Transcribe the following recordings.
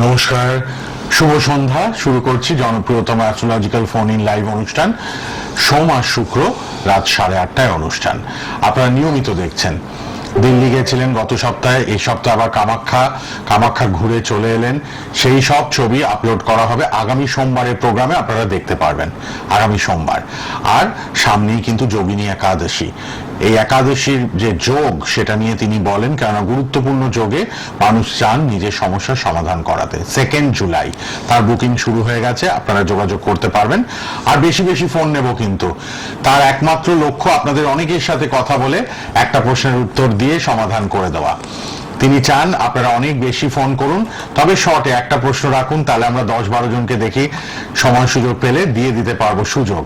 নমস্কার। শুভ সন্ধ্যা। শুরু করছি জনপ্রিয়তম অ্যাস্ট্রোলজিক্যাল ফোন ইন লাইভ অনুষ্ঠান। সোম আর শুক্র রাত সাড়ে আটটায় অনুষ্ঠান। আপনারা নিয়মিত দেখছেন। দিল্লি গেছিলেন গত সপ্তাহে, এই সপ্তাহে আবার কামাখ্যা কামাখ্যা ঘুরে চলে এলেন। সেই সব ছবি আপলোড করা হবে আগামী সোমবারের প্রোগ্রামে, আপনারা দেখতে পারবেন। আগামী সোমবার। আর সামনেই কিন্তু যোগিনী একাদশী। এই একাদশীর যে যোগ, সেটা নিয়ে তিনি বলেন, কেননা গুরুত্বপূর্ণ যোগে মানুষ চান নিজের সমস্যার সমাধান করাতে। সেকেন্ড জুলাই তার বুকিং শুরু হয়ে গেছে, আপনারা যোগাযোগ করতে পারবেন। আর বেশি বেশি ফোন নেব কিন্তু। তার একমাত্র লক্ষ্য আপনাদের অনেকের সাথে কথা বলে একটা প্রশ্নের উত্তর দিয়ে সমাধান করে দেওয়া। তিনি চান আপনারা অনেক বেশি ফোন করুন। তবে শর্টে একটা প্রশ্ন রাখুন, তাহলে আমরা দশ বারো জনকে দেখি সময় সুযোগ পেলে দিয়ে দিতে পারব সুযোগ।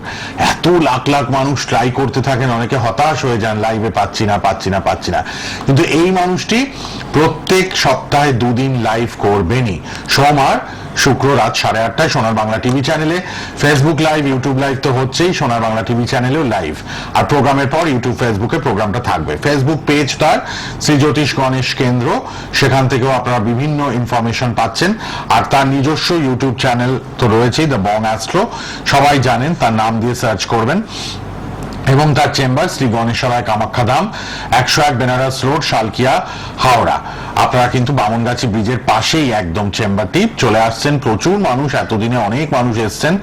এত লাখ লাখ মানুষ ট্রাই করতে থাকেন, অনেকে হতাশ হয়ে যান লাইভে পাচ্ছি না পাচ্ছি না পাচ্ছি না। কিন্তু এই মানুষটি প্রত্যেক সপ্তাহে দুদিন লাইভ করবেনই। সোম আর শুক্র রাত সাড়ে আটটায় সোনার বাংলা টিভি চ্যানেলে ফেসবুক লাইভ ইউটিউব লাইভ তো হচ্ছেই সোনার বাংলা টিভি চ্যানেলেও লাইভ আর প্রোগ্রামের পর ইউটিউব ফেসবুকে প্রোগ্রামটা থাকবে। ফেসবুক পেজ তার শ্রী জ্যোতিষ গণেশ কেন্দ্র। সেখান থেকেও আপনারা বিভিন্ন ইনফরমেশন পাচ্ছেন। আর তার নিজস্ব ইউটিউব চ্যানেল তো রয়েছেই দ্য বং অ্যাস্ট্রো সবাই জানেন, তার নাম দিয়ে সার্চ করবেন। এবং তার চেম্বার শ্রী গণেশ্বরায় কামাখ্যা ধাম, একশো এক বেনারস রোড, শালকিয়া, হাওড়া। আপনারা কিন্তু বামনগাছি ব্রিজের পাশেই একদম চেম্বারটি। চলে আসছেন, প্রচুর মানুষ, এতদিনে অনেক মানুষ এসছেন।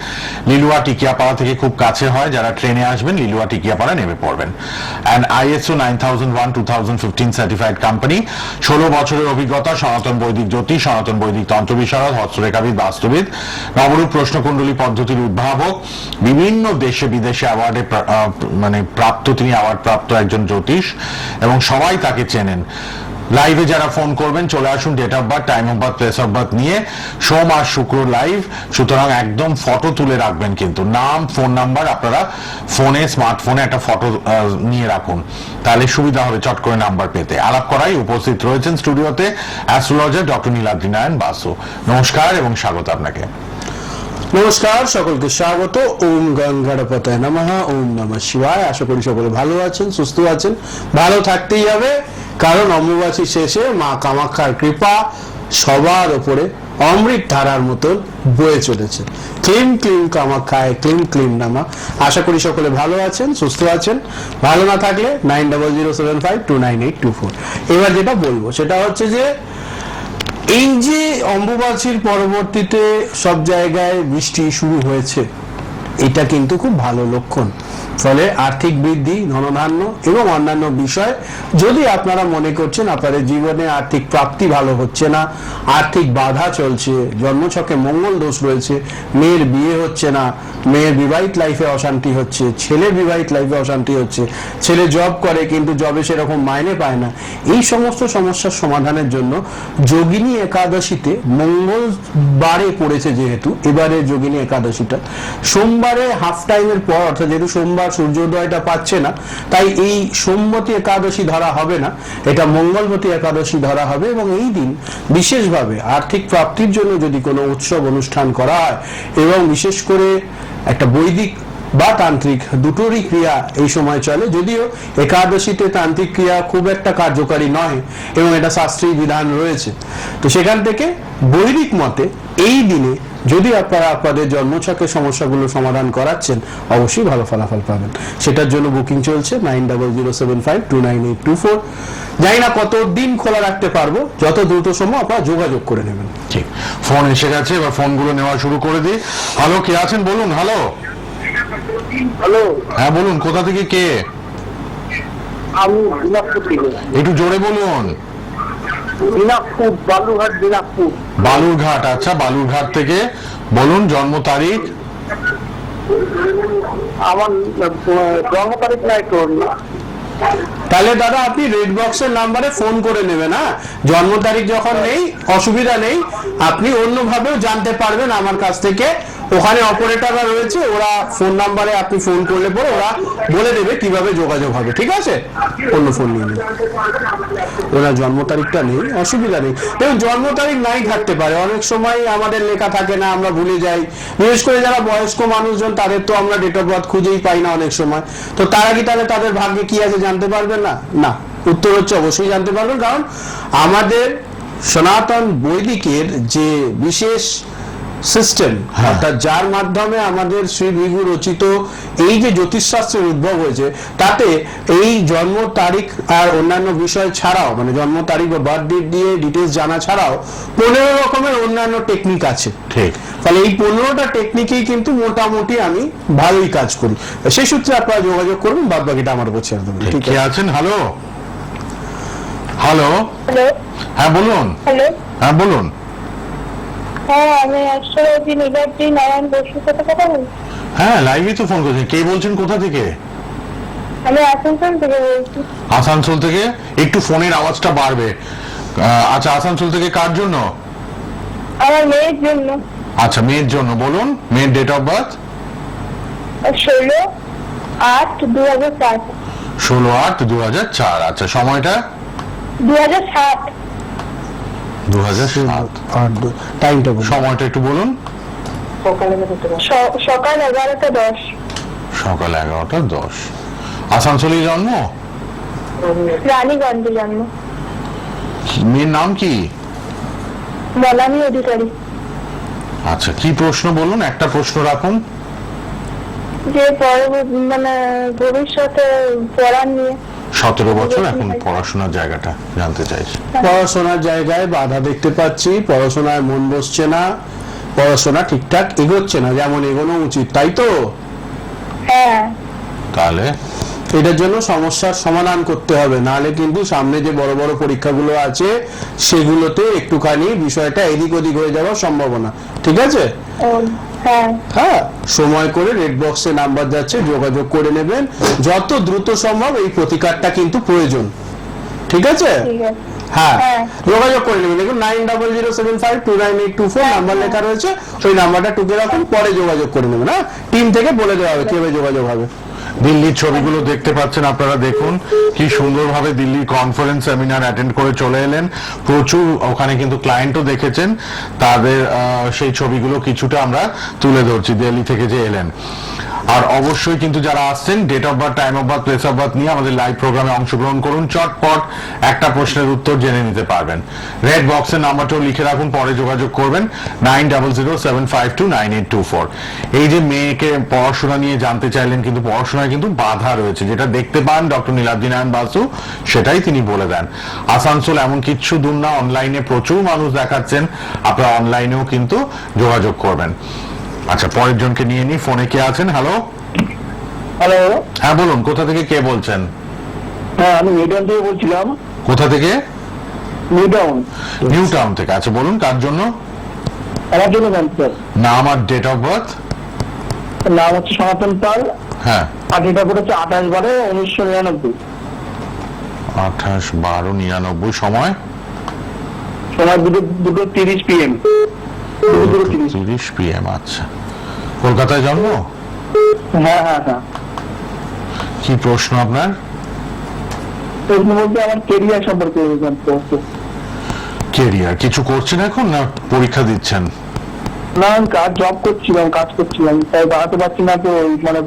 লিলুয়া টিকিয়াপাড়া থেকে খুব কাছে হয়, যারা ট্রেনে আসবেন, লিলুয়া টিকিয়াপাড়া নেমে পড়বেন। And ISO nine thousand one two thousand fifteen certified company ষোলো বছরের অভিজ্ঞতা, সনাতন বৈদিক জ্যোতি, সনাতন বৈদিক তন্ত্র বিশারদ হস্তরেখাবিদ, বাস্তুবিদ। নবরূপ প্রশ্নকুণ্ডলী পদ্ধতির উদ্ভাবক। বিভিন্ন দেশে বিদেশে অ্যাওয়ার্ডে মানে প্রাপ্ত, তিনি অ্যাওয়ার্ড প্রাপ্ত একজন জ্যোতিষ, এবং সবাই তাকে চেনেন। লাইভে যারা ফোন করবেন, চলে আসুন date of birth time of birth place of birth নিয়ে। সোম আর শুক্র লাইভ সুতরাং একদম ফটো তুলে রাখবেন কিন্তু। নাম ফোন নাম্বার আপনারা ফোনে স্মার্টফোনে একটা ফটো নিয়ে রাখুন। তাহলে সুবিধা হবে চট করে নাম্বার পেতে। আলাপ করাই উপস্থিত রয়েছেন স্টুডিওতে অ্যাস্ট্রোলজার ডক্টর নীলাদ্রি নারায়ণ বাসু। নমস্কার এবং স্বাগত আপনাকে। নমস্কার, সকলকে স্বাগত। ওম গঙ্গাড়পতায় নমঃ, ওম নমঃ শিবায়। আশা করি সকলে ভালো আছেন, সুস্থ আছেন। ভালো থাকতেই হবে, কারণ অম্বুবাচী শেষে মা কামাখ্যার কৃপা সবার ওপরে অমৃত ধারার মতন বয়ে চলেছে। ক্লিন ক্লিন কামাক্ষায়, ক্লিন ক্লিন নামা। আশা করি সকলে ভালো আছেন, সুস্থ আছেন। ভালো না থাকলে nine double zero seven five two nine eight two four এবার যেটা বলব, সেটা হচ্ছে যে এই যে অম্বুবাচীর পরবর্তীতে সব জায়গায় বৃষ্টি শুরু হয়েছে এটা কিন্তু খুব ভালো লক্ষণ। ফলে আর্থিক বৃদ্ধি, ধনধান্য এবং অন্যান্য বিষয় যদি আপনারা মনে করছেন আপনাদের জীবনে আর্থিক প্রাপ্তি ভালো হচ্ছে না, আর্থিক বাধা চলছে, জন্মছকে মঙ্গল দোষ রয়েছে, মেয়ের বিয়ে হচ্ছে না, মেয়ের বিবাহিত লাইফে অশান্তি হচ্ছে ছেলের বিবাহিত লাইফে অশান্তি হচ্ছে, ছেলে জব করে কিন্তু জবে সেরকম মাইনে পায় না, এই সমস্ত সমস্যার সমাধানের জন্য যোগিনী একাদশীতে মঙ্গল বারে পড়েছে যেহেতু, এবারে যোগিনী একাদশীটা। সোমবারে হাফ টাইমের পর, অর্থাৎ যেহেতু সোমবার সূর্যোদয়টা পাচ্ছে না। তাই এই সোমবতী একাদশী ধরা হবে না। এটা মঙ্গলবতী একাদশী ধরা হবে এবং এই দিন বিশেষভাবে আর্থিক প্রাপ্তির জন্য যদি কোনো উৎসব অনুষ্ঠান করা হয় এবং বিশেষ করে একটা বৈদিক বা তান্ত্রিক, দুটোরই ক্রিয়া এই সময় চলে। যদিও একাদশীতে তান্ত্রিক ক্রিয়া খুব একটা কার্যকারী নয় এবং এটা শাস্ত্রীয় বিধান রয়েছে। তো সেখান থেকে বৈদিক মতে এই দিনে যদি আপনারা আপনাদের জন্মছকের সমস্যাগুলো সমাধান করাচ্ছেন, অবশ্যই ভালো ফলাফল পাবেন। সেটার জন্য বুকিং চলছে nine double zero seven five two nine eight two four. জানি না কত দিন খোলা রাখতে পারব, যত দ্রুত সময় আপনারা যোগাযোগ করে নেবেন। ঠিক। ফোন এসে গেছে, এবার ফোনগুলো নেওয়া শুরু করে দিই। হ্যালো কে আছেন বলুন? Hello hello? হ্যাঁ বলুন কোথা থেকে কে? আমি দিনাজপুর থেকে। একটু জোরে বলুন। দিনাজপুর বালুরঘাট দিনাজপুর। বালুরঘাট আচ্ছা বালুরঘাট থেকে। বলুন জন্ম তারিখ। আমার জন্ম তারিখ নাই তো তাহলে দাদা আপনি রেড বক্সের নাম্বারে ফোন করে নেবেন হ্যাঁ? জন্ম তারিখ যখন নেই, অসুবিধা নেই, আপনি অন্যভাবেও জানতে পারবেন আমার কাছ থেকে। ওখানে অপারেটররা রয়েছে, ওরা ফোন নাম্বারে আপনি ফোন করলে পরে ওরা বলে দেবে কীভাবে যোগাযোগ হবে, ঠিক আছে? অন্য ফোন নিয়ে ওনার জন্ম তারিখটা নেই, অসুবিধা নেই। দেখুন, জন্ম তারিখ নাই থাকতে পারে। অনেক সময় আমাদের লেখা থাকে না, আমরা ভুলে যাই। বিশেষ করে যারা বয়স্ক মানুষজন, তাদের তো আমরা ডেট অফ বার্থ খুঁজেই পাই না অনেক সময়। তো তারা কি তাহলে তাদের ভাগ্যে কি আছে জানতে পারবেন না না। উত্তর হচ্ছে অবশ্যই জানতে পারবেন কারণ আমাদের সনাতন বৈদিকের যে বিশেষ সিস্টেম হ্যাঁ। অর্থাৎ যার মাধ্যমে আমাদের শ্রী বিভু রচিত এই যে জ্যোতিষশাস্ত্রের উদ্ভব হয়েছে তাতে এই জন্ম তারিখ আর অন্যান্য বিষয় ছাড়াও মানে জন্ম তারিখ বা বার্থ ডেট দিয়ে ডিটেলস জানা ছাড়াও পনেরো রকমের অন্যান্য টেকনিক আছে। ঠিক। তাহলে এই পনেরোটা টেকনিকেই কিন্তু মোটামুটি আমি ভালোই কাজ করি। সেই সূত্রে আপনারা যোগাযোগ করুন বাদ বাকিটা আমার উপর ছেড়ে দেবেন। ঠিক। আছেন? হ্যালো? হ্যালো? হ্যালো। হ্যাঁ বলুন। হ্যাঁ বলুন। হ্যাঁ আমি অ্যাস্ট্রোলজি নীলাদ্রি নারায়ণ বসুর সাথে কথা বলছি হ্যাঁ লাইভে তো ফোন করেছেন। কে বলছেন কোথা থেকে? আমি আসানসোল থেকে বলছি। আসানসোল থেকে? একটু ফোনের আওয়াজটা বাড়বে। আহ, আচ্ছা আসানসোল থেকে কার জন্য? আমার মেয়ের জন্য। আচ্ছা মেয়ের জন্য। বলুন মেয়ের ডেট অফ বার্থ ষোলো আট দু হাজার সাত ষোলো আট দু হাজার চার। আচ্ছা সময়টা? দু হাজার সাত। দু হাজার টাইমটা সময়টা একটু বলুন। সকাল এগারোটা দশ। সকাল এগারোটা দশ। আসানসোলে জন্ম? রানীগঞ্জে জন্ম। মেয়ের নাম কি? মলানি অধিকারী। আচ্ছা কি প্রশ্ন বলুন? একটা প্রশ্ন রাখুন। যে পরবর্তী মানে ভবিষ্যতে পড়ার নিয়ে। সতেরো বছর এখন পড়াশোনার জায়গাটা জানতে চাইছি। পড়াশোনার জায়গায় বাধা দেখতে পাচ্ছি পড়াশোনায় মন বসছে না পড়াশোনা ঠিকঠাক এগোচ্ছে না যেমন এগোনো উচিত তাই তো? হ্যাঁ। তাহলে? এটার জন্য সমস্যার সমাধান করতে হবে নাহলে কিন্তু সামনে যে বড় বড় পরীক্ষাগুলো আছে সেগুলোতে একটুখানি বিষয়টা এদিক ওদিক হয়ে যাওয়ার সম্ভাবনা ঠিক আছে? ও। হ্যাঁ। হ্যাঁ সময় করে রেড বক্সে নাম্বার যাচ্ছে যোগাযোগ করে নেবেন। যত দ্রুত সম্ভব এই প্রতিকারটা কিন্তু প্রয়োজন। ঠিক আছে? হ্যাঁ হ্যাঁ। যোগাযোগ করে নেবেন। দেখুন nine double zero seven five two nine eight two four number লেখা রয়েছে। ওই নাম্বারটা টুকে রাখুন পরে যোগাযোগ করে নেবেন হ্যাঁ? টিম থেকে বলে দেওয়া হবে কীভাবে যোগাযোগ হবে। দিল্লির ছবিগুলো দেখতে পাচ্ছেন, আপনারা দেখুন কি সুন্দরভাবে দিল্লির কনফারেন্স সেমিনার অ্যাটেন্ড করে চলে এলেন। প্রচুর ওখানে কিন্তু ক্লায়েন্টও দেখেছেন। তাদের সেই ছবিগুলো কিছুটা আমরা তুলে ধরছি দিল্লি থেকে যে এলেন। আর অবশ্যই কিন্তু যারা আসছেন date of birth time of birth place of birth নিয়ে আমাদের লাইভ প্রোগ্রামে অংশগ্রহণ করুন। চটপট একটা প্রশ্নের উত্তর জেনে নিতে পারবেন। রেড বক্সের নাম্বারটাও লিখে রাখুন, পরে যোগাযোগ করবেন। Nine double zero seven five two nine eight two four এই যে মেয়েকে পড়াশোনা নিয়ে জানতে চাইলেন, কিন্তু পড়াশোনায় কিন্তু বাধা রয়েছে। যেটা দেখতে পান ডক্টর নীলাদ্রি নারায়ণ বাসু, সেটাই তিনি বলে দেন। আসানসোল এমন কিচ্ছু দূর না অনলাইনে প্রচুর মানুষ দেখাচ্ছেন। আপনারা অনলাইনেও কিন্তু যোগাযোগ করবেন। আচ্ছা পরের জনকে নিয়ে নি। ফোনে কে আছেন? হ্যালো হ্যালো হ্যাঁ বলুন কোথা থেকে কে বলছেন? হ্যাঁ আমি মিডন থেকে বলছিলাম। কোথা থেকে? মিডন নিউ টাউন থেকে। আচ্ছা বলুন কার জন্য? আমার জন্য নাম আর ডেট অফ বার্থ নাম হচ্ছে সনাতন পাল। হ্যাঁ। আর ডেটা করেছে আঠাশ বারে উনিশশো নিরানব্বই। আঠাশ বারো নিরানব্বই সময়? সময় দুটো দুটো তিরিশ পিএম তিরিশ পিএম আচ্ছা। কলকাতায় জন্ম? হ্যাঁ হ্যাঁ হ্যাঁ। কি প্রশ্ন আপনার? প্রশ্ন বলতে আমার কেরিয়ার সম্পর্কে কেরিয়ার কিছু করছেন এখন না পরীক্ষা দিচ্ছেন? না কাজ জব করছিলাম কাজ করছিলাম তাই বাড়াতে পারছি না তো মানে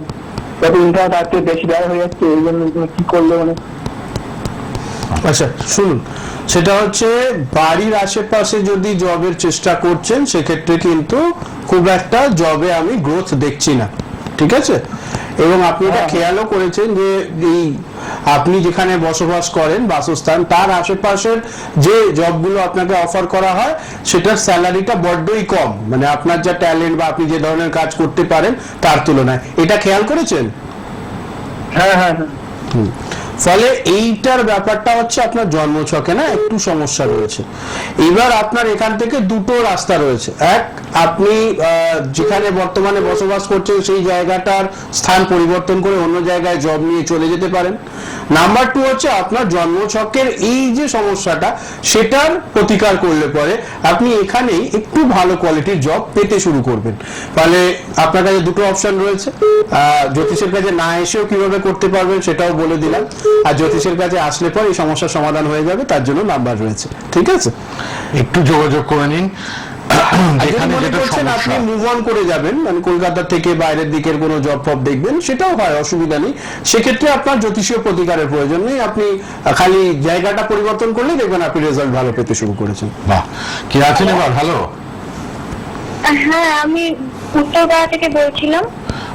যত আসছে বেশি ব্যয় হয়ে যাচ্ছে এই জন্য কি করলে মানে আচ্ছা শুনুন সেটা হচ্ছে বাড়ির আশেপাশে যদি জবের চেষ্টা করছেন সেক্ষেত্রে কিন্তু খুব একটা জবে আমি গ্রোথ দেখছি না। ঠিক আছে? এবং আপনি এটা হ্যাঁ। খেয়ালও করেছেন যে এই আপনি যেখানে বসবাস করেন বাসস্থান তার আশেপাশের যে জবগুলো আপনাকে অফার করা হয় সেটার স্যালারিটা বড্ডই কম। মানে আপনার যা ট্যালেন্ট বা আপনি যে ধরনের কাজ করতে পারেন তার তুলনায়। এটা খেয়াল করেছেন? হ্যাঁ হ্যাঁ হ্যাঁ। ফলে এইটার ব্যাপারটা হচ্ছে আপনার জন্মছকে না, একটু সমস্যা রয়েছে। এবার আপনার এখান থেকে দুটো রাস্তা রয়েছে। এক, আপনি যেখানে বর্তমানে বসবাস করছেন সেই জায়গাটার স্থান পরিবর্তন করে অন্য জায়গায় জব নিয়ে চলে যেতে পারেন। নাম্বার টু হচ্ছে আপনার জন্মছকের এই যে সমস্যাটা, সেটার প্রতিকার করলে পরে আপনি এখানেই একটু ভালো কোয়ালিটির জব পেতে শুরু করবেন। ফলে আপনার কাছে দুটো অপশন রয়েছে। জ্যোতিষের কাছে না এসেও কীভাবে করতে পারবেন সেটাও বলে দিলাম। আর জ্যোতিষের কাছে আসলে পর এই সমস্যার সমাধান হয়ে যাবে তার জন্য নাম্বার রয়েছে। ঠিক আছে? একটু যোগাযোগ করে নিন। আপনি মুভ অন করে যাবেন মানে কলকাতা থেকে বাইরের দিকের কোনো জব ফব দেখবেন সেটাও হয় অসুবিধা নেই। সেক্ষেত্রে আপনার জ্যোতিষীয় প্রতিকারের প্রয়োজন নেই। আপনি খালি জায়গাটা পরিবর্তন করলেই দেখবেন আপনি রেজাল্ট ভালো পেতে শুরু করেছেন। বাহ। কে আছেন এবার? হ্যালো হ্যাঁ আমি উত্তরপাড়া থেকে বলছিলাম।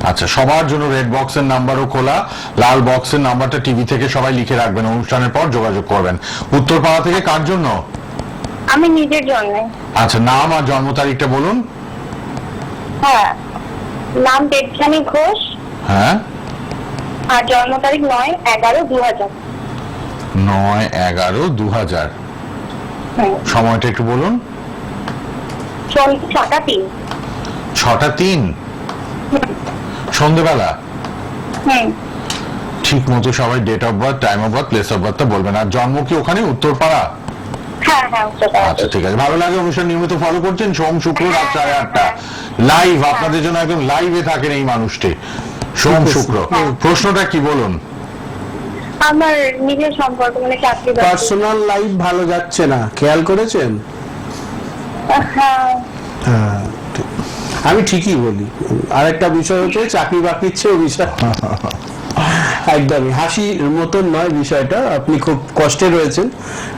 আচ্ছা সবার জন্য রেড বক্সের নাম্বারও খোলা। লাল বক্সের নাম্বারটা টিভি থেকে সবাই লিখে রাখবেন অনুষ্ঠানের পর যোগাযোগ করবেন। উত্তরপাড়া থেকে কার জন্য? আমি নিজের জন্য। আচ্ছা নাম আর জন্ম তারিখটা বলুন। হ্যাঁ নাম দেবযানী ঘোষ। হ্যাঁ। আর জন্ম তারিখ নয় এগারো দু হাজার। নয় এগারো দু হাজার। সময়টা একটু বলুন। চল- ছটা তিন। ছটা তিন? সন্ধেবেলা? ঠিক মতো সবাই date of birth time of birth place of বার্থটা বলবেন। আর জন্ম কি ওখানে? উত্তরপাড়া? হ্যাঁ হ্যাঁ আচ্ছা ঠিক আছে। ভালো লাগে অনুষ্ঠান নিয়মিত ফলো করছেন। সোম শুক্র রাত সাড়ে আটটা। লাইভ আপনাদের জন্য একদম লাইভে থাকেন এই মানুষটি। সোম শুক্র। প্রশ্নটা কি বলুন? আমার নিজের সম্পর্ক মানে চাকরি পার্সোনাল লাইফ ভালো যাচ্ছে না। খেয়াল করেছেন? হ্যাঁ। হ্যাঁ। আমি ঠিকই বলি। আরেকটা বিষয় হচ্ছে চাকরি বাকরির চেয়েও বিষয় একদমই হাসির মতন নয় বিষয়টা আপনি খুব কষ্টে রয়েছেন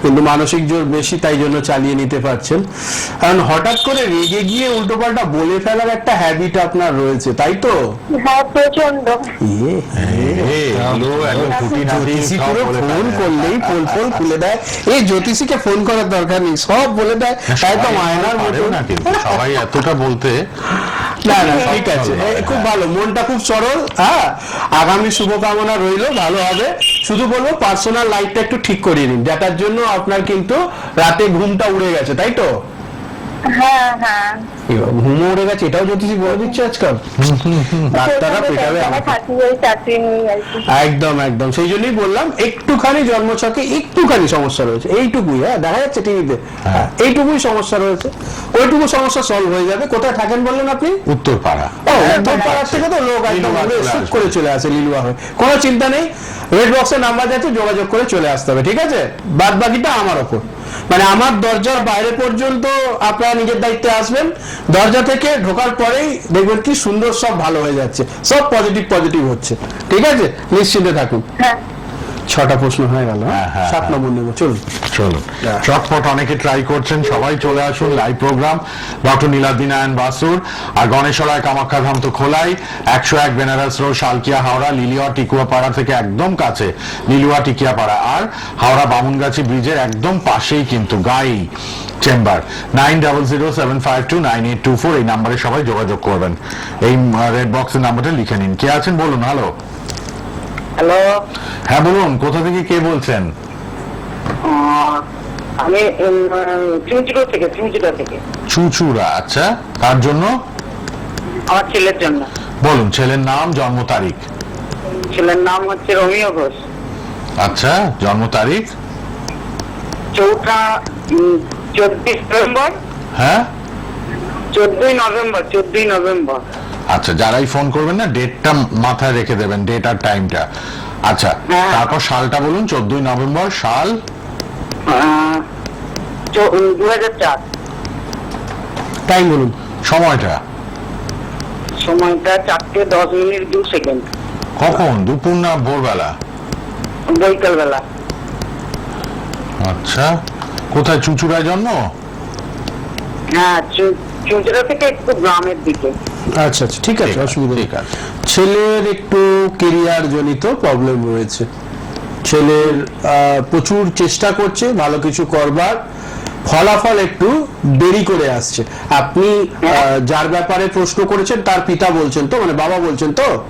কিন্তু মানসিক জোর বেশি তাই জন্য চালিয়ে নিতে পারছেন। কারণ হঠাৎ করে রেগে গিয়ে উল্টোপাল্টা বলে ফেলার একটা হ্যাবিট আপনার রয়েছে তাই তো? হ্যাঁ প্রচণ্ড ইয়ে পুরো বলে ফোন করলেই পোল পোল খুলে দেয়। এই জ্যোতিষীকে ফোন করার দরকার নেই সব বলে দেয়। তাই তো মায়নার মতো না কিন্তু সবাই এতটা বলতে না না ঠিক আছে। খুব ভালো মনটা খুব সরল হ্যাঁ? আগামী শুভকামনা রইল ভালো হবে। শুধু বলব পার্সোনাল লাইফটা একটু ঠিক করিয়ে নিন যেটার জন্য আপনার কিন্তু রাতে ঘুমটা উড়ে গেছে তাই তো? হ্যাঁ হ্যাঁ। উড়ে গেছে এটাও জ্যোতিষী বলে দিচ্ছে আজকাল। ডাক্তাররা পেটাবে একদম একদম। সেই জন্যই বললাম একটুখানি জন্মছকে একটুখানি সমস্যা রয়েছে। এইটুকুই হ্যাঁ দেখা যাচ্ছে টিভিতে। এইটুকুই সমস্যা রয়েছে। ওইটুকু সমস্যা সলভ হয়ে যাবে। কোথায় থাকেন বললেন আপনি? উত্তরপাড়া। ও একদম থেকে তো লোক একদম চলে করে চলে আসে লিলুয়া হয়ে। কোনো চিন্তা নেই। রেড বক্সের নাম্বার যাচ্ছে যোগাযোগ করে চলে আসতে হবে ঠিক আছে? বাদ বাকিটা আমার ওপর। মানে আমার দরজার বাইরে পর্যন্ত আপনারা নিজের দায়িত্বে আসবেন। দরজা থেকে ঢোকার পরেই দেখবেন কি সুন্দর সব ভালো হয়ে যাচ্ছে। সব পজিটিভ পজিটিভ হচ্ছে। ঠিক আছে? নিশ্চিন্তে থাকুন। হ্যাঁ। ছটা প্রশ্ন হয়ে গেল হ্যাঁ? হ্যাঁ, হ্যাঁ, সাত। নম্বর নেব চলুন। চলুন। চটপট অনেকে ট্রাই করছেন সবাই চলে আসুন লাইভ প্রোগ্রাম ডক্টর বাসুর। আর গণেশরায় কামাখ্যা ধাম তো খোলাই। একশো এক বেনারস রোড শালকিয়া হাওড়া লিলিয়া টিকুয়াপাড়া থেকে একদম কাছে। লিলুয়া টিকিয়াপাড়া। আর হাওড়া বামুনগাছি ব্রিজের একদম পাশেই কিন্তু গাই chamber. Nine double zero seven five two nine eight two four এই নাম্বারে সবাই যোগাযোগ করবেন। এই রেড বক্সের নাম্বারটা লিখে নিন। কে আছেন? বলুন হ্যালো হ্যালো হ্যাঁ বলুন কোথা থেকে কে বলছেন? আমি চুঁচুড়ো থেকে চুঁচুড়ো থেকে। চুচুড়া আচ্ছা কার জন্য? আমার ছেলের জন্য। বলুন ছেলের নাম জন্ম তারিখ। ছেলের নাম হচ্ছে রমিও ঘোষ। আচ্ছা জন্ম তারিখ? চৌঠা চব্বিশ নভেম্বর। হ্যাঁ? চোদ্দই নভেম্বর চোদ্দই নভেম্বর। আচ্ছা যারাই ফোন করবেন না ডেটটা মাথায় রেখে দেবেন ডেট আর টাইমটা আচ্ছা হ্যাঁ। তারপর সালটা বলুন চোদ্দই নভেম্বর সাল? দু হাজার চার। টাইম বলুন সময়টা? সময়টা চারটে দশ মিনিট দু সেকেন্ড। কখন? দুপুর না ভোরবেলা? বৈকাল বেলা আচ্ছা কোথায় চুচুড়ায় জন্ম? হ্যাঁ চু- চুঁচুড়া থেকে একটু গ্রামের দিকে। আচ্ছা আচ্ছা ঠিক আছে অসুবিধা নেই। ছেলের একটু কেরিয়ার জনিত প্রবলেম রয়েছে। ছেলের আহ, প্রচুর চেষ্টা করছে ভালো কিছু করবার। ফলাফল একটু দেরি করে আসছে। আপনি যার ব্যাপারে প্রশ্ন করেছেন তার পিতা বলছেন তো মানে বাবা বলছেন তো?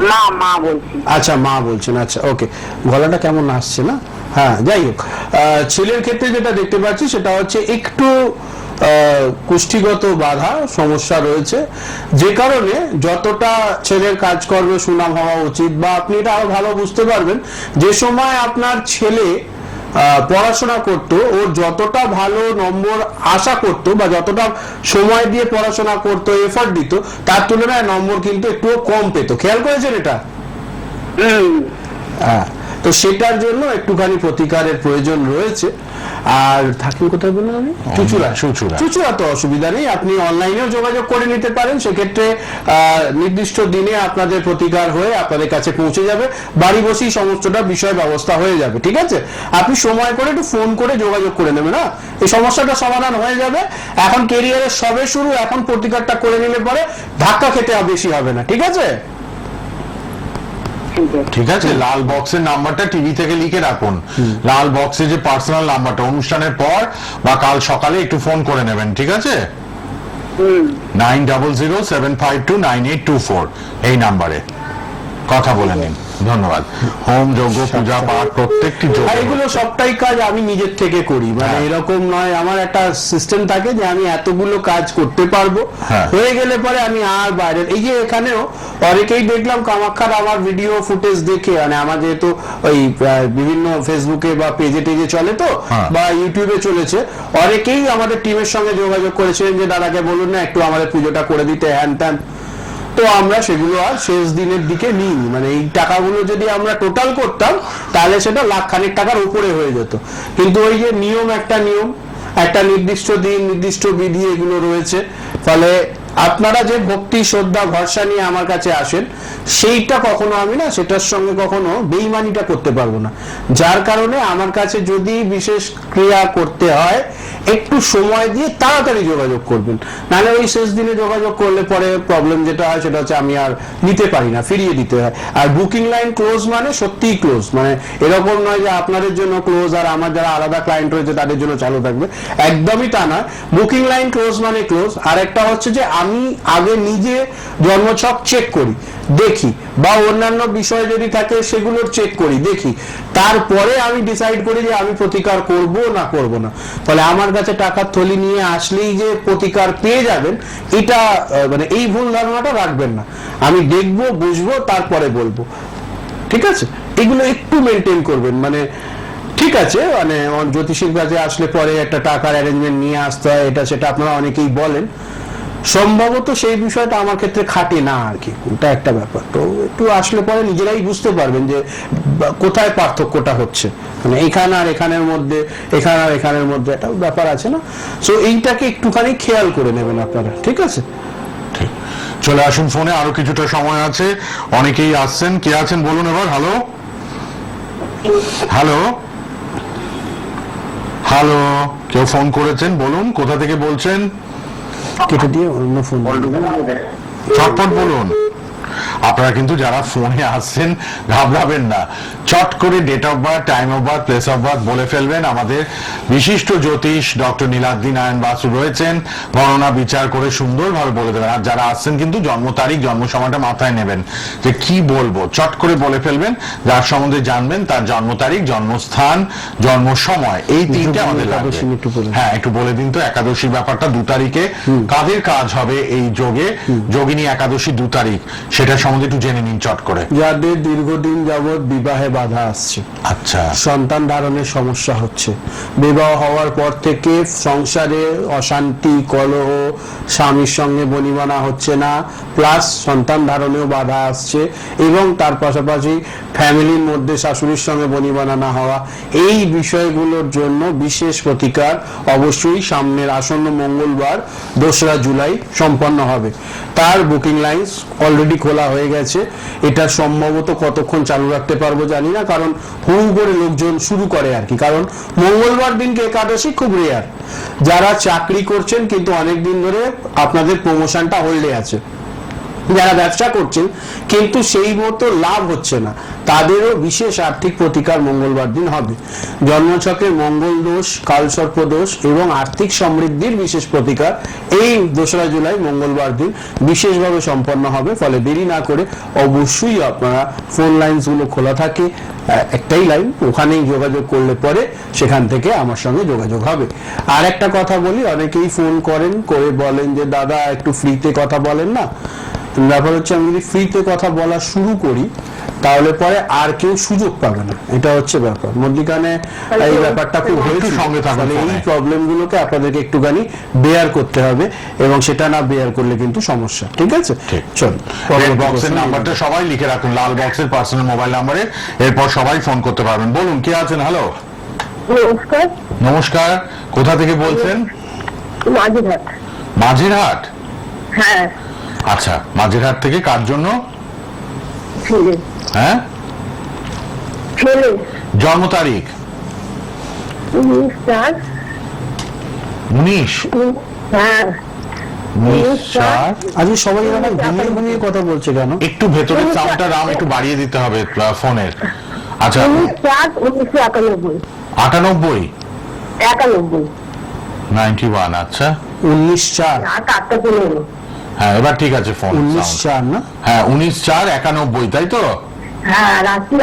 মা মা বলছি। আচ্ছা মা বলছেন আচ্ছা ওকে। গলাটা কেমন আসছে না? হ্যাঁ যাই হোক। আহ, ছেলের ক্ষেত্রে যেটা দেখতে পাচ্ছি সেটা হচ্ছে একটু কুষ্ঠিগত বাধা সমস্যা রয়েছে। যে কারণে যতটা ছেলের কাজকর্মে সুনাম হওয়া উচিত বা আপনি এটা আরও ভালো বুঝতে পারবেন যে সময় আপনার ছেলে পড়াশোনা করতো ওর যতটা ভালো নম্বর আশা করতো বা যতটা সময় দিয়ে পড়াশোনা করতো এফর্ট দিত তার তুলনায় নম্বর কিন্তু একটু কম পেত। খেয়াল করেছেন এটা? হম হ্যাঁ তো সেটার জন্য একটুখানি প্রতিকারের প্রয়োজন রয়েছে। আর থাকেন কোথায় বললেন আমি চুচুড়া। চুঁচুড়া। চুচুড়া তো অসুবিধা নেই আপনি অনলাইনেও যোগাযোগ করে নিতে পারেন। সেক্ষেত্রে নির্দিষ্ট দিনে আপনাদের প্রতিকার হয়ে আপনাদের কাছে পৌঁছে যাবে। বাড়ি বসেই সমস্তটা বিষয় ব্যবস্থা হয়ে যাবে ঠিক আছে? আপনি সময় করে একটু ফোন করে যোগাযোগ করে নেবেন না এই সমস্যাটা সমাধান হয়ে যাবে। এখন কেরিয়ারের সবে শুরু এখন প্রতিকারটা করে নিলে পরে ধাক্কা খেতে আর বেশি হবে না ঠিক আছে? ঠিক আছে লাল বক্সের নাম্বারটা টিভি থেকে লিখে রাখুন। লাল বক্সে যে পার্সোনাল নাম্বারটা অনুষ্ঠানের পর বা কাল সকালে একটু ফোন করে নেবেন ঠিক আছে? Nine double zero seven five two nine eight two four এই নাম্বারে কথা বলে নিন। ধন্যবাদ। হোম যজ্ঞ পূজা পাঠ প্রত্যেকটি এগুলো সবটাই কাজ আমি নিজের থেকে করি। মানে হ্যাঁ। এরকম নয় আমার একটা সিস্টেম থাকে যে আমি এতগুলো কাজ করতে পারব। হ্যাঁ। হয়ে গেলে পরে আমি আর বাইরে এই যে এখানেও অনেকেই দেখলাম কামাখ্যার আমার ভিডিও ফুটেজ দেখে মানে আমার যেহেতু ওই বিভিন্ন ফেসবুকে বা পেজে টেজে চলে তো হ্যাঁ। বা ইউটিউবে চলেছে অনেকেই আমাদের টিমের সঙ্গে যোগাযোগ করেছিলেন যে দাদাকে বলুন না একটু আমাদের পুজোটা করে দিতে হ্যান ত্যান। তো আমরা সেগুলো আর শেষ দিনের দিকে নিই মানে এই টাকাগুলো যদি আমরা টোটাল করতাম, তাহলে সেটা লাখ খানিক টাকার উপরে হয়ে যেত। কিন্তু ওই যে নিয়ম একটা নিয়ম, একটা নির্দিষ্ট দিন, নির্দিষ্ট বিধি এগুলো রয়েছে। ফলে আপনারা যে ভক্তি, শ্রদ্ধা, ভরসা নিয়ে আমার কাছে আসেন, সেইটা কখনো আমি না, সেটার সঙ্গে কখনো বেইমানিটা করতে পারব না। যার কারণে আমার কাছে যদি বিশেষ ক্রিয়া করতে হয়, একটু সময় দিয়ে তাড়াতাড়ি যোগাযোগ করবেন। নাহলে ওই শেষ দিনে যোগাযোগ করলে পরে প্রবলেম যেটা হয়, সেটা হচ্ছে আমি আর নিতে পারি না, ফিরিয়ে দিতে হয়। আর বুকিং লাইন ক্লোজ মানে সত্যিই ক্লোজ মানে এরকম নয় যে আপনাদের জন্য ক্লোজ আর আমার যারা আলাদা ক্লায়েন্ট রয়েছে তাদের জন্য চালু থাকবে। একদমই তা নয়। বুকিং লাইন ক্লোজ মানে ক্লোজ আর একটা হচ্ছে যে আমি আগে নিজে জন্মছক চেক করি, দেখি। বা অন্যান্য বিষয় যদি থাকে সেগুলোর চেক করি, দেখি। তারপরে আমি ডিসাইড করি যে আমি প্রতিকার করব না করব না। ফলে আমার কাছে টাকার থলি নিয়ে আসলেই যে প্রতিকার পেয়ে যাবেন, এটা মানে এই ভুল ধারণাটা রাখবেন না। আমি দেখব, বুঝব, তারপরে বলব। ঠিক আছে? এগুলো একটু মেনটেন করবেন। মানে ঠিক আছে মানে জ্যোতিষীর কাছে আসলে পরে একটা টাকার অ্যারেঞ্জমেন্ট নিয়ে আসতে হয়, এটা সেটা আপনারা অনেকেই বলেন। সম্ভবত সেই বিষয়টা আমার ক্ষেত্রে খাটে না আর কি। ওটা একটা ব্যাপার। তো একটু আসলে পরে নিজেরাই বুঝতে পারবেন যে কোথায় পার্থক্যটা হচ্ছে। মানে এখানে আর এখানের মধ্যে, এখানে আর এখানের মধ্যে একটা ব্যাপার আছে না? সো এইটাকে একটুখানি খেয়াল করে নেবেন আপনারা, ঠিক আছে? চলে আসুন ফোনে, আরও কিছুটা সময় আছে। অনেকেই আসছেন। কে আছেন বলুন এবার? হ্যালো? হ্যালো? হ্যালো? কেউ ফোন করেছেন? বলুন, কোথা থেকে বলছেন? কেটে দিয়ে অন্য ফোন বলুন। আপনারা কিন্তু যারা ফোনে আসছেন ঘাবড়াবেন না। চট করে date of birth time of birth place of birth বলে ফেলবেন। আমাদের বিশিষ্ট জ্যোতিষ ডক্টর নীলাদ্রি নারায়ণ বাসু রয়েছেন। গণনা বিচার করে সুন্দরভাবে বলে দেবেন। আর যারা আসছেন কিন্তু জন্ম তারিখ জন্ম সময়টা মাথায় নেবেন। যে কি বলব? চট করে বলে ফেলবেন। যার সম্বন্ধে জানবেন তার জন্ম তারিখ জন্মস্থান জন্ম সময়। এই তিনটে আমাদের লাগবে। হ্যাঁ একটু বলে দিন তো। একাদশীর ব্যাপারটা দু তারিখে কাদের কাজ হবে এই যোগে? যোগিনী একাদশী দু তারিখ। সেটা সম্বন্ধে একটু জেনে নিন চট করে। যাদের দীর্ঘদিন যাবৎ বিবাহে বাধা আসছে। আচ্ছা। সন্তান ধারণের সমস্যা হচ্ছে। বিবাহ হওয়ার পর থেকে সংসারে অশান্তি কলহ স্বামীর সঙ্গে বনিবনা হচ্ছে না প্লাস সন্তান ধারণেও বাধা আসছে এবং তার পাশাপাশি ফ্যামিলির মধ্যে শাশুড়ির সঙ্গে বনিবনা না হওয়া। এই বিষয়গুলোর জন্য বিশেষ প্রতিকার অবশ্যই সামনের আসন্ন মঙ্গলবার দোসরা জুলাই সম্পন্ন হবে। তার বুকিং লাইন্স অলরেডি খোলা হয়ে গেছে। এটা সম্ভবত কতক্ষণ চালু রাখতে পারব জানি না, কারণ হু করে লোকজন শুরু করে আর কি। কারণ মঙ্গলবার দিনকে একাদশী খুব রেয়ার যারা চাকরি করছেন কিন্তু অনেক দিন ধরে আপনাদের প্রমোশনটা হোল্ডে আছে। যারা ব্যবসা করছেন, কিন্তু সেই মতো লাভ হচ্ছে না। তাদেরও বিশেষ আর্থিক প্রতিকার মঙ্গলবার দিন হবে। জন্মছকের মঙ্গল দোষ, কালসর্প দোষ এবং আর্থিক সমৃদ্ধির বিশেষ প্রতিকার এই দোসরা জুলাই মঙ্গলবার দিন বিশেষভাবে সম্পন্ন হবে। ফলে দেরি না করে অবশ্যই আপনারা ফোন লাইনসগুলো খোলা থাকে একটাই লাইন, ওখানেই যোগাযোগ করলে পরে সেখান থেকে আমার সঙ্গে যোগাযোগ হবে। আর একটা কথা বলি, অনেকেই ফোন করেন, করে বলেন যে, দাদা, একটু ফ্রিতে কথা বলেন না? ব্যাপার হচ্ছে আমি যদি ফ্রিতে কথা বলা শুরু করি তাহলে পরে আর কেউ সুযোগ পাবে না। এটা হচ্ছে ব্যাপার। মধ্যিখানে এই ব্যাপারটা খুব হয়েছিল সঙ্গে থাকুন ফলে এই ফোনে। প্রবলেম গুলোকে আপনাদেরকে একটুখানি বেয়ার করতে হবে এবং সেটা না বেয়ার করলে কিন্তু সমস্যা। ঠিক আছে? চল বক্সের নাম্বারটা সবাই লিখে রাখুন লাল বক্সের পার্সোনাল মোবাইল নাম্বারে এরপর সবাই ফোন করতে পারবেন। বলুন কে আছেন? হ্যালো নমস্কার। নমস্কার। কোথা থেকে বলছেন? মাঝিঘাট মাঝেরহাট? হ্যাঁ। আচ্ছা মাঝেরহাট থেকে কার জন্য? হ্যাঁ? জন্ম তারিখ? উনিশ হ্যাঁ আজকে সবাই এরকম ঘুমিয়ে ঘুমিয়ে কথা বলছে কেন? একটু ভেতরের সাউন্ডটা রাম একটু বাড়িয়ে দিতে হবে ফোনের। আচ্ছা। উনিশ চার উনিশশো একানব্বই। আটানব্বই? একানব্বই। নাইনটি ওয়ান আচ্ছা। উনিশ চার। আটটা পনেরো হ্যাঁ এবার ঠিক আছে ফোন উনিশ চার না? হ্যাঁ উনিশ চার একানব্বই তাই তো? হ্যাঁ রাত্রি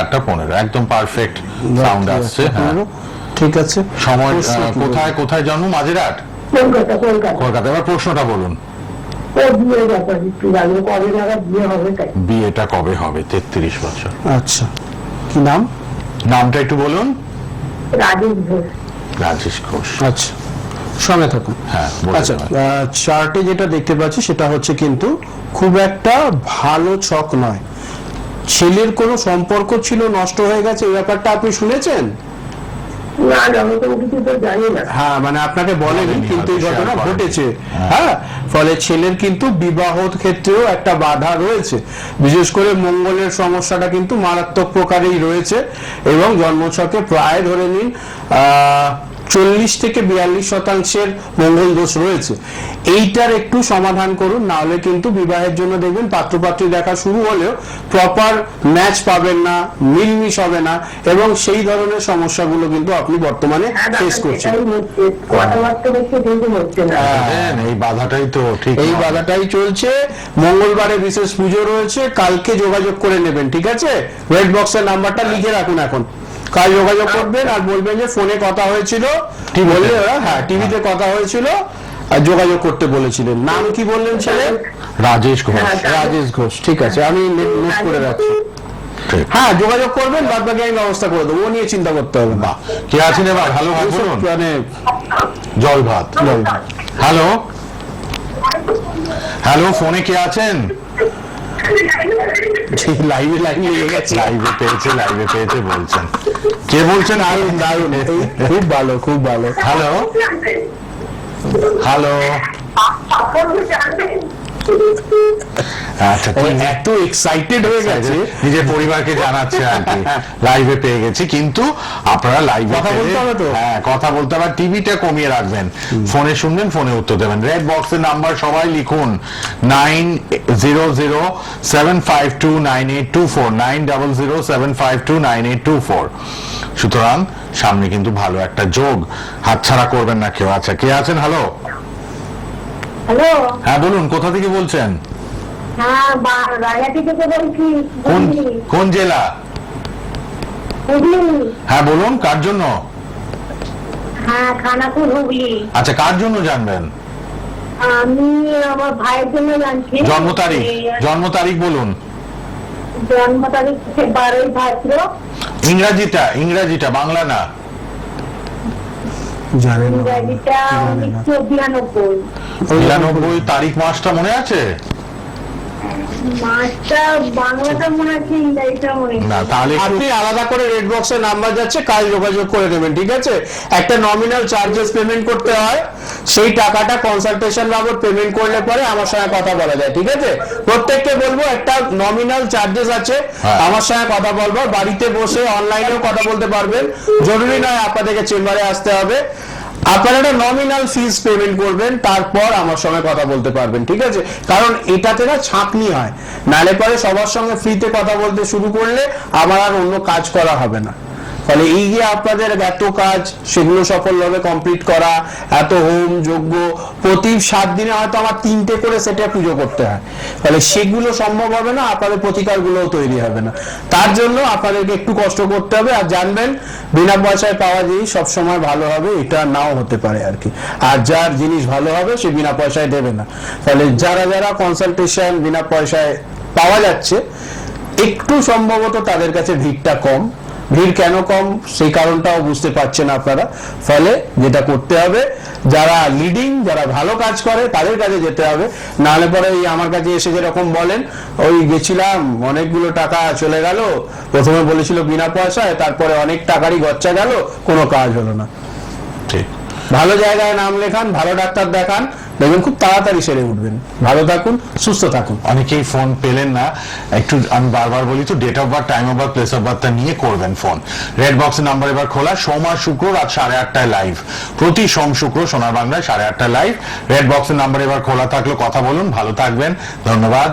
আটটা পনেরো। একদম পারফেক্ট সাউন্ড আসছে হ্যাঁ। ঠিক আছে। সময় কোথায় কোথায় জন্ম? মাঝেরহাট? কলকাতা এবার প্রশ্নটা বলুন। বিয়েটা কবে হবে? তেত্রিশ বছর। আচ্ছা কি নাম? নামটা একটু বলুন। রাজেশ ঘোষ। রাজেশ ঘোষ। আচ্ছা। সঙ্গে থাকুন। হ্যাঁ আচ্ছা চার্টে যেটা দেখতে পাচ্ছি সেটা হচ্ছে কিন্তু খুব একটা ভালো ছক নয়। ছেলের কোনো সম্পর্ক ছিল নষ্ট হয়ে গেছে এই ব্যাপারটা আপনি শুনেছেন? না আমি তো কিছু তো জানি না। হ্যাঁ মানে আপনাকে বলেনি কিন্তু এই ঘটনা ঘটেছে। হ্যাঁ। ফলে ছেলের কিন্তু বিবাহ ক্ষেত্রেও একটা বাধা রয়েছে। বিশেষ করে মঙ্গলের সমস্যাটা কিন্তু মারাত্মক প্রকারেই রয়েছে এবং জন্মছকে প্রায় ধরে নিন আহ, চল্লিশ থেকে বিয়াল্লিশ শতাংশের মঙ্গল দোষ রয়েছে। এইটার একটু সমাধান করুন না হলে কিন্তু বিবাহের জন্য দেখবেন পাত্রপাত্রী দেখা শুরু হলেও প্রপার ম্যাচ পাবেন না মিলমিশ হবে না এবং সেই ধরনের সমস্যাগুলো কিন্তু আপনি বর্তমানে হ্যাঁ, ফেস করছেন। দেখছে কিন্তু হচ্ছে হ্যাঁ, এই বাধাটাই তো ঠিক এই। বাধাটাই চলছে। মঙ্গলবারে বিশেষ পুজো রয়েছে কালকে যোগাযোগ করে নেবেন ঠিক আছে? রেড বক্সের নাম্বারটা লিখে রাখুন এখন। কাল যোগাযোগ করবেন আর বলবেন যে ফোনে কথা হয়েছিল। টিভিতে। বললে ওরা হ্যাঁ টিভিতে কথা হয়েছিল আর যোগাযোগ করতে বলেছিলেন। নাম কি বললেন ছেলে? রাজেশ ঘোষ। হ্যাঁ, রাজেশ। ঘোষ ঠিক আছে আমি নোট করে রাখছি। হ্যাঁ যোগাযোগ করবেন বাদ বাকি আমি ব্যবস্থা করে দেবো ও নিয়ে চিন্তা করতে হবে। বা কে আছেন এবার? ভালো ভাত মানে জল ভাত। হ্যালো? হ্যালো ফোনে কে আছেন? লাইভে লাইভে লাইভে পেয়েছে লাইভে পেয়েছে বলছেন। কে বলছেন? দারুণ দারুণ। খুব ভালো খুব ভালো। হ্যালো হ্যালো আচ্ছা এত এক্সাইটেড হয়ে গেছে। নিজের পরিবারকে জানাচ্ছে আর কি। লাইভে পেয়ে গেছি কিন্তু আপনারা লাইভে কথা বলতে হবে তো? হ্যাঁ কথা বলতে হবে। টিভিটা কমিয়ে রাখবেন। ফোনে শুনবেন ফোনে উত্তর দেবেন। রেড বক্সের নাম্বার সবাই লিখুন। Nine zero zero seven five two nine eight two four nine double zero seven five two nine eight two four সুতরাং সামনে কিন্তু ভালো একটা যোগ। হাতছাড়া করবেন না কেউ। আচ্ছা কে আছেন? Hello hello? হ্যাঁ বলুন কোথা থেকে বলছেন? হ্যাঁ বলছি কোন জেলা? হ্যাঁ বলুন কার জন্য? হ্যাঁ হুগলি। আচ্ছা কার জন্য জানবেন? আমি আমার ভাইয়ের জন্য জানছি। জন্ম তারিখ জন্ম তারিখ বলুন। জন্ম তারিখ বারোই ভাদ্র। ইংরাজিটা ইংরাজিটা বাংলা না? জানেন না। ইংরাজিটা উনিশশো বিরানব্বই তারিখ মাসটা মনে আছে মাসটা বাংলাটা মনে আছে ইংরাজিটা মনে আছে না তাহলে একটু আপনি আলাদা করে রেড বক্সের নাম্বার যাচ্ছে কাল যোগাযোগ করে নেবেন ঠিক আছে? একটা নমিনাল চার্জেস পেমেন্ট করতে হয় সেই টাকাটা কনসালটেশন বাবদ পেমেন্ট করলে পরে আমার সঙ্গে কথা বলা যায় ঠিক আছে? প্রত্যেককে বলব একটা নমিনাল চার্জেস আছে হ্যাঁ। আমার সঙ্গে কথা বলব বাড়িতে বসে অনলাইনেও কথা বলতে পারবেন। জরুরি নয় আপনাদেরকে চেম্বারে আসতে হবে। আপনারা একটা নমিনাল ফিজ পেমেন্ট করবেন, তারপর আমার সঙ্গে কথা বলতে পারবেন, ঠিক আছে? কারণ এটাতে না ছাঁকনি হয়। নালে পরে সবার সঙ্গে ফ্রিতে কথা বলতে শুরু করলে আমার আর অন্য কাজ করা হবে না। ফলে এই যে আপনাদের এত কাজ, সেগুলো সফলভাবে কমপ্লিট করা, এত হোম, যজ্ঞ, প্রতি সাত দিনে হয়তো আমার তিনটে করে সেটা পুজো করতে হয়। ফলে সেগুলো সম্ভব হবে না, আপনাদের প্রতিকারগুলোও তৈরি হবে না। তার জন্য আপনাদেরকে একটু কষ্ট করতে হবে। আর জানবেন, বিনা পয়সায় পাওয়া জিনিস সবসময় ভালো হবে, এটা নাও হতে পারে আর কি। আর যার জিনিস ভালো হবে, সে বিনা পয়সায় দেবে না। ফলে যারা যারা কনসালটেশন বিনা পয়সায় পাওয়া যাচ্ছে, একটু সম্ভবত তাদের কাছে ভিড়টা কম। ভিড় কেন কম? সেই কারণটাও বুঝতে পারছেন আপনারা। ফলে যেটা করতে হবে যারা লিডিং যারা ভালো কাজ করে তাদের কাছে যেতে হবে। নাহলে পরে এই আমার কাছে এসে যেরকম বলেন ওই গেছিলাম অনেকগুলো টাকা চলে গেল। প্রথমে বলেছিল বিনা পয়সায় তারপরে অনেক টাকারই গচ্চা গেল কোনো কাজ হলো না। ঠিক। ভালো জায়গায় নাম লেখান ভালো ডাক্তার দেখান দেখবেন খুব তাড়াতাড়ি সেরে উঠবেন। ভালো থাকুন, সুস্থ থাকুন। অনেকেই ফোন পেলেন না। একটু আমি বারবার বলি তো date of birth time of birth place of বার্থটা নিয়ে করবেন ফোন রেড বক্সের নাম্বার এবার খোলা। সোম শুক্র রাত সাড়ে আটটায় লাইভ প্রতি সোম শুক্র সোনার বাংলায় সাড়ে আটটায় লাইভ রেড বক্সের নাম্বার এবার খোলা থাকল। কথা বলুন, ভালো থাকবেন। ধন্যবাদ।